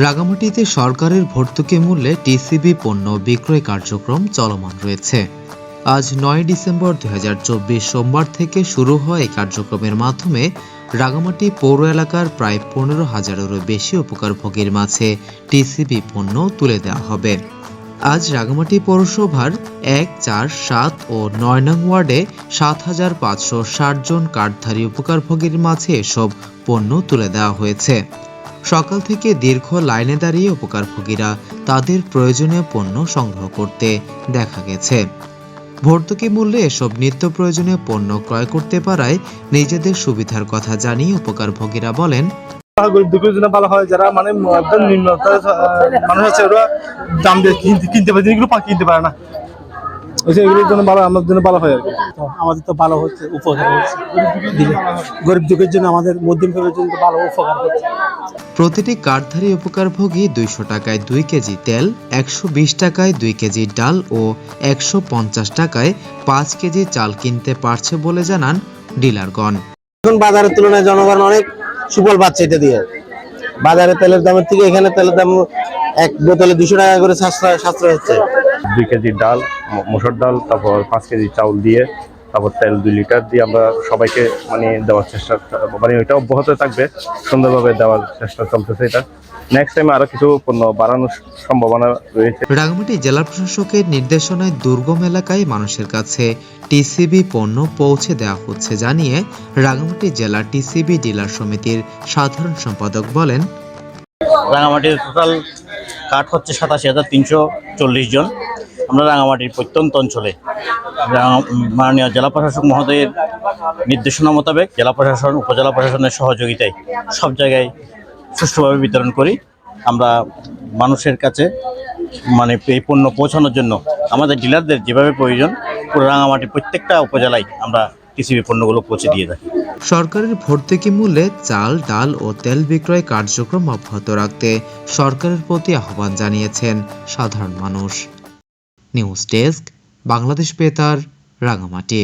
রাঙামাটিতে সরকারের ভর্তুকি মূল্যে টিসিবি পণ্য বিক্রয় কার্যক্রম চলমান রয়েছে। আজ নয় ডিসেম্বর দু হাজার চব্বিশ সোমবার থেকে শুরু হওয়া এই কার্যক্রমের মাধ্যমে রাঙামাটি পৌর এলাকার প্রায় পনেরো হাজারেরও বেশি উপকারভোগীর মাঝে টিসিবি পণ্য তুলে দেওয়া হবে। আজ রাঙামাটি পৌরসভার এক, চার, সাত ও নয় নং ওয়ার্ডে সাত হাজার পাঁচশো ষাট জন কার্ডধারী উপকারভোগীর মাঝে এসব পণ্য তুলে দেওয়া হয়েছে। সকাল থেকে দীর্ঘ লাইনে দাঁড়িয়ে উপকারভোগীরা তাদের প্রয়োজনীয় পণ্য সংগ্রহ করতে দেখা গেছে। ভর্তুকি মূল্যে এসব নিত্য প্রয়োজনীয় পণ্য ক্রয় করতে পারায় নিজেদের সুবিধার কথা জানিয়ে উপকারভোগীরা বলেন গরিব দুঃখের জন্য ভালো হয় যারা মানে একদম নিম্ন মানুষ আছে ওরা দাম দিয়ে কিনতে পারে এগুলো কিনতে পারে না। ওই যে এগুলোর জন্য ভালো আমাদের জন্য ভালো হয় আর কি। তো আমাদের তো ভালো হচ্ছে উপকার হচ্ছে। গরিব দুঃখের জন্য আমাদের মধ্যম জন্য ভালো উপকার হচ্ছে। প্রতিটি কার্ডধারী উপকারভোগী দুইশো টাকায় দুই কেজি তেল একশো বিশ টাকায় দুই কেজি ডাল ও একশো পঞ্চাশ টাকায় পাঁচ কেজি চাল কিনতে পারছে বলে জানান ডিলারগণ। এখন বাজারের তুলনায় জনগণ অনেক সুফল পাচ্ছে এটা দিয়ে। বাজারে তেলের দামের থেকে এখানে তেলের দাম এক বোতলে দুশো টাকা করে সাশ্রয় সাশ্রয় হচ্ছে। দুই কেজি ডাল মসুর ডাল তারপর পাঁচ কেজি চাউল দিয়ে তারপর তেল দুই লিটার দিয়ে আমরা সবাইকে মানে দেওয়ার চেষ্টা মানে এটা অব্যাহত থাকবে সুন্দরভাবে দেওয়ার চেষ্টা চলতেছে এটা। নেক্সট টাইমে আরও কিছু পণ্য বাড়ানোর সম্ভাবনা রয়েছে। রাঙামাটি জেলা প্রশাসকের নির্দেশনায় দুর্গম এলাকায় মানুষের কাছে টিসিবি পণ্য পৌঁছে দেওয়া হচ্ছে জানিয়ে রাঙামাটি জেলা টিসিবি ডিলার সমিতির সাধারণ সম্পাদক বলেন। রাঙামাটির টোটাল কাঠ হচ্ছে সাতাশি হাজার তিনশো চল্লিশ জন। আমরা রাঙামাটির প্রত্যন্ত অঞ্চলে মাননীয় জেলা প্রশাসক মহোদয়ের নির্দেশনা মোতাবেক জেলা প্রশাসন, উপজেলা প্রশাসনের সহযোগিতায় সব জায়গায় সুষ্ঠুভাবে বিতরণ করি। আমরা মানুষের কাছে মানে এই পণ্য পৌঁছানোর জন্য আমাদের ডিলারদের যেভাবে প্রয়োজন, পুরো রাঙামাটির প্রত্যেকটা উপজেলায় আমরা টিসিবি পণ্যগুলো পৌঁছে দিয়ে থাকি। সরকারের ভর্তুকি মূল্যে চাল, ডাল ও তেল বিক্রয় কার্যক্রম অব্যাহত রাখতে সরকারের প্রতি আহ্বান জানিয়েছেন সাধারণ মানুষ। নিউজ ডেস্ক বাংলাদেশ বেতার রাঙামাটি